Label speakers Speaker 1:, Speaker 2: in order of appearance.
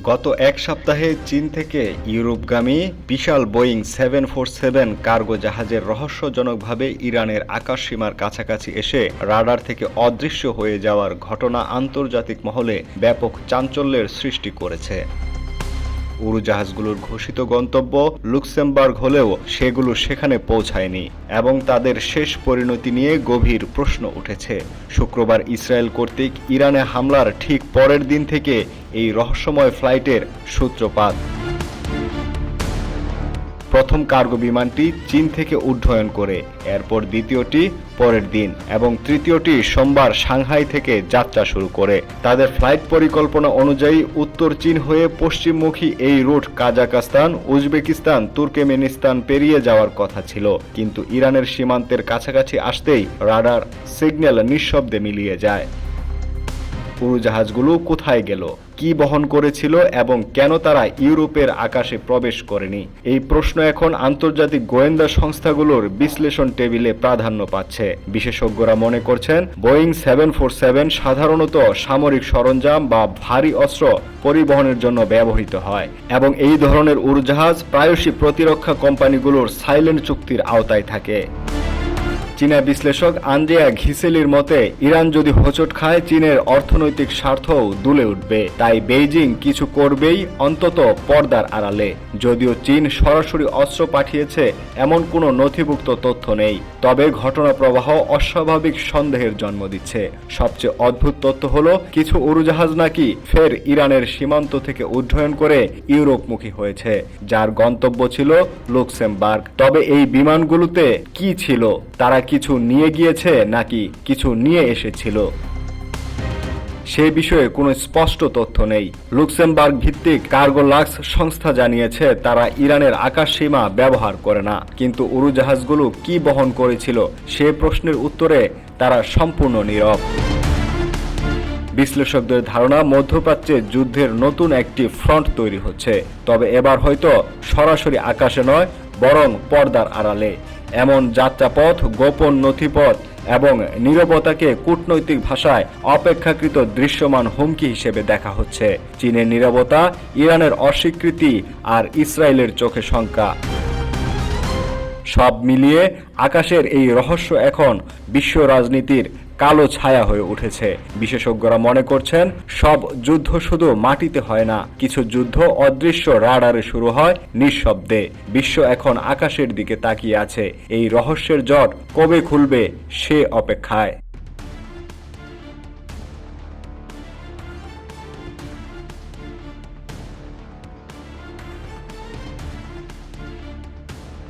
Speaker 1: গত এক সপ্তাহে চীন থেকে ইউরোপগামী বিশাল Boeing seven four seven cargo জাহাজের রহস্যজনকভাবে ইরানের আকাশসীমার কাছাকাছি এসে রাডার থেকে অদৃশ্য হয়ে যাওয়ার ঘটনা আন্তর্জাতিক মহলে ব্যাপক চাঞ্চল্যের সৃষ্টি করেছে। উড়োজাহাজগুলোর ঘোষিত গন্তব্য লুক্সেমবার্গ হলেও সেগুলো সেখানে পৌঁছায়নি এবং তাদের শেষ পরিণতি নিয়ে গভীর প্রশ্ন উঠেছে। শুক্রবার ইসরায়েল কর্তৃক ইরানে হামলার ঠিক পরের দিন থেকে এই রহস্যময় ফ্লাইটের সূত্রপাত। প্রথম কার্গো বিমানটি চীন থেকে উড্ডয়ন করে, এরপর দ্বিতীয়টি পরের দিন এবং তৃতীয়টি সোমবার সাংহাই থেকে যাত্রা শুরু করে। তাদের ফ্লাইট পরিকল্পনা অনুযায়ী উত্তর চীন হয়ে পশ্চিমমুখী এই রুট কাজাকাস্তান উজবেকিস্তান, তুর্কমেনিস্তান পেরিয়ে যাওয়ার কথা ছিল। কিন্তু ইরানের সীমান্তের কাছাকাছি আসতেই রাডার সিগন্যাল নিঃশব্দে মিলিয়ে যায়। উড়োজাহাজগুলো কোথায় গেল, কি বহন করেছিল এবং কেন তারা ইউরোপের আকাশে প্রবেশ করেনি? এই প্রশ্ন এখন আন্তর্জাতিক গোয়েন্দা সংস্থাগুলোর বিশ্লেষণ টেবিলে প্রাধান্য পাচ্ছে। বিশেষজ্ঞরা মনে করছেন, বোয়িং সেভেন ফোর সেভেন সাধারণত সামরিক সরঞ্জাম বা ভারী অস্ত্র পরিবহনের জন্য ব্যবহৃত হয় এবং এই ধরনের উড়োজাহাজ প্রায়শই প্রতিরক্ষা কোম্পানিগুলোর সাইলেন্ট চুক্তির আওতায় থাকে। চীনা বিশ্লেষক আন্দ্রিয়া ঘিসেলির মতে, ইরান যদি হোঁচট খায়, চীনের অর্থনৈতিক স্বার্থও দুলে উঠবে। তাই বেইজিং কিছু করবেই, অন্তত পর্দার আড়ালে। যদিও চীন সরাসরি অস্ত্র পাঠিয়েছে, এমন কোনো নথিভুক্ত তথ্য নেই। তবে ঘটনা প্রবাহ অস্বাভাবিক সন্দেহের জন্ম দিচ্ছে। সবচেয়ে অদ্ভুত তথ্য হল, কিছু উড়োজাহাজ নাকি ফের ইরানের সীমান্ত থেকে উড্ডয়ন করে ইউরোপমুখী হয়েছে, যার গন্তব্য ছিল লুক্সেমবার্গ। তবে এই বিমানগুলোতে কি ছিল, তারা কিছু নিয়ে গিয়েছে নাকি কিছু নিয়ে এসেছিল? সে বিষয়ে কোনো স্পষ্ট তথ্য নেই। লুক্সেমবার্গ ভিত্তিক কার্গোলাক্স সংস্থা জানিয়েছে, তারা ইরানের আকাশ সীমা ব্যবহার করে না। কিন্তু উড়োজাহাজগুলো কি বহন করেছিল সে প্রশ্নের উত্তরে তারা সম্পূর্ণ নীরব। বিশ্লেষকদের ধারণা, মধ্যপ্রাচ্যে যুদ্ধের নতুন একটি ফ্রন্ট তৈরি হচ্ছে। তবে এবার হয়তো সরাসরি আকাশে নয়, বরং পর্দার আড়ালে। এমন যাত্রাপথ, গোপন নথিপথ এবং নিরবতাকে কূটনৈতিক ভাষায় অপেক্ষাকৃত দৃশ্যমান হুমকি হিসেবে দেখা হচ্ছে। চীনের নিরবতা, ইরানের অস্বীকৃতি আর ইসরায়েলের চোখে শঙ্কা। সব মিলিয়ে আকাশের এই রহস্য এখন বিশ্ব রাজনীতির কালো ছায়া হয়ে উঠেছে। বিশেষজ্ঞরা মনে করছেন, সব যুদ্ধ শুধু মাটিতে হয় না, কিছু যুদ্ধ অদৃশ্য রাডারে শুরু হয় নিঃশব্দে। বিশ্ব এখন আকাশের দিকে তাকিয়ে আছে। এই রহস্যের জট কবে খুলবে সে অপেক্ষায়।